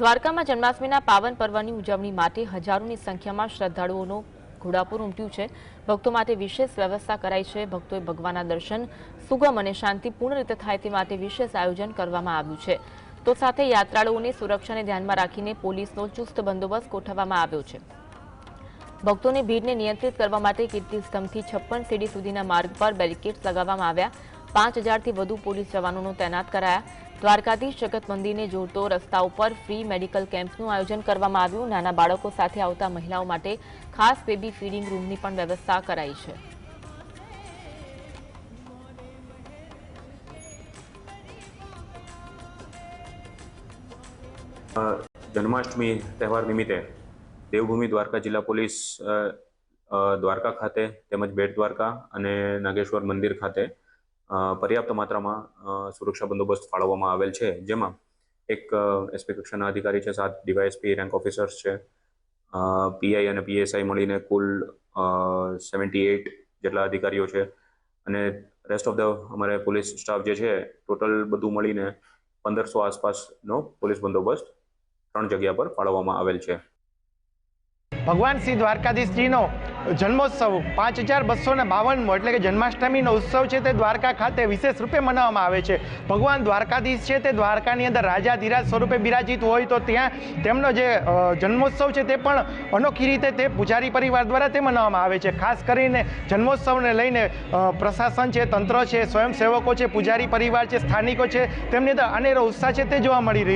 દ્વારકામાં જન્માષ્ટમીના પાવન પર્વની ઉજવણી માટે હજારોની સંખ્યામાં શ્રદ્ધાળુઓનો ઘોડાપુર ઉમટ્યું છે. ભક્તો માટે વિશેષ વ્યવસ્થા કરાઈ છે. ભક્તોએ ભગવાનના દર્શન, સુગમ અને શાંતિપૂર્ણ રીતે થાય તે માટે વિશેષ આયોજન કરવામાં આવ્યું છે. તો સાથે યાત્રાળુઓની સુરક્ષાને ધ્યાનમાં રાખીને પોલીસનો ચુસ્ત બંદોબસ્ત ગોઠવવામાં આવ્યો છે. ભક્તોની ભીડને નિયંત્રિત કરવા માટે કીર્તિ સ્તંભથી છપ્પન સીડી સુધીના માર્ગ પર બેરિકેડ્સ લગાવવામાં આવ્યા. પાંચ હજારથી વધુ પોલીસ જવાનોનો તૈનાત કરાયા. દ્વારકાધીશ જગત મંદિરને જોડતો રસ્તા ઉપર ફ્રી મેડિકલ કેમ્પનું આયોજન કરવામાં આવ્યું. નાના બાળકો સાથે આવતા મહિલાઓ માટે ખાસ બેબી ફીડિંગ રૂમની પણ વ્યવસ્થા કરાઈ છે. જન્માષ્ટમી તહેવાર નિમિત્તે દેવભૂમિ દ્વારકા જિલ્લા પોલીસ દ્વારકા ખાતે તેમજ બેટ દ્વારકા અને નાગેશ્વર મંદિર ખાતે પર્યાપ્ત માત્રામાં સુરક્ષા બંદોબસ્ત ફાળવવામાં આવેલ છે. જેમાં એક એસપી કક્ષાના અધિકારી છે, સાત ડીવાયએસપી રેન્ક ઓફિસર્સ છે. પીઆઈ અને પીએસઆઈ મળીને કુલ સેવન્ટી એઇટ જેટલા અધિકારીઓ છે. અને રેસ્ટ ઓફ ધ અમારે પોલીસ સ્ટાફ જે છે ટોટલ બધું મળીને પંદરસો આસપાસનો પોલીસ બંદોબસ્ત ત્રણ જગ્યા પર ફાળવવામાં આવેલ છે. ભગવાન શ્રી દ્વારકાધીશજીનો જન્મોત્સવ પાંચ હજાર બસો ને બાવનમો એટલે કે જન્માષ્ટમીનો ઉત્સવ છે તે દ્વારકા ખાતે વિશેષ રૂપે મનાવવામાં આવે છે. ભગવાન દ્વારકાધીશ છે તે દ્વારકાની અંદર રાજા ધીરાજ સ્વરૂપે બિરાજિત હોય તો ત્યાં તેમનો જે જન્મોત્સવ છે તે પણ અનોખી રીતે તે પૂજારી પરિવાર દ્વારા તે મનાવવામાં આવે છે. ખાસ કરીને જન્મોત્સવને લઈને પ્રશાસન છે, તંત્ર છે, સ્વયંસેવકો છે, પૂજારી પરિવાર છે, સ્થાનિકો છે, તેમની અંદર અનેરો ઉત્સાહ છે તે જોવા મળી રહ્યો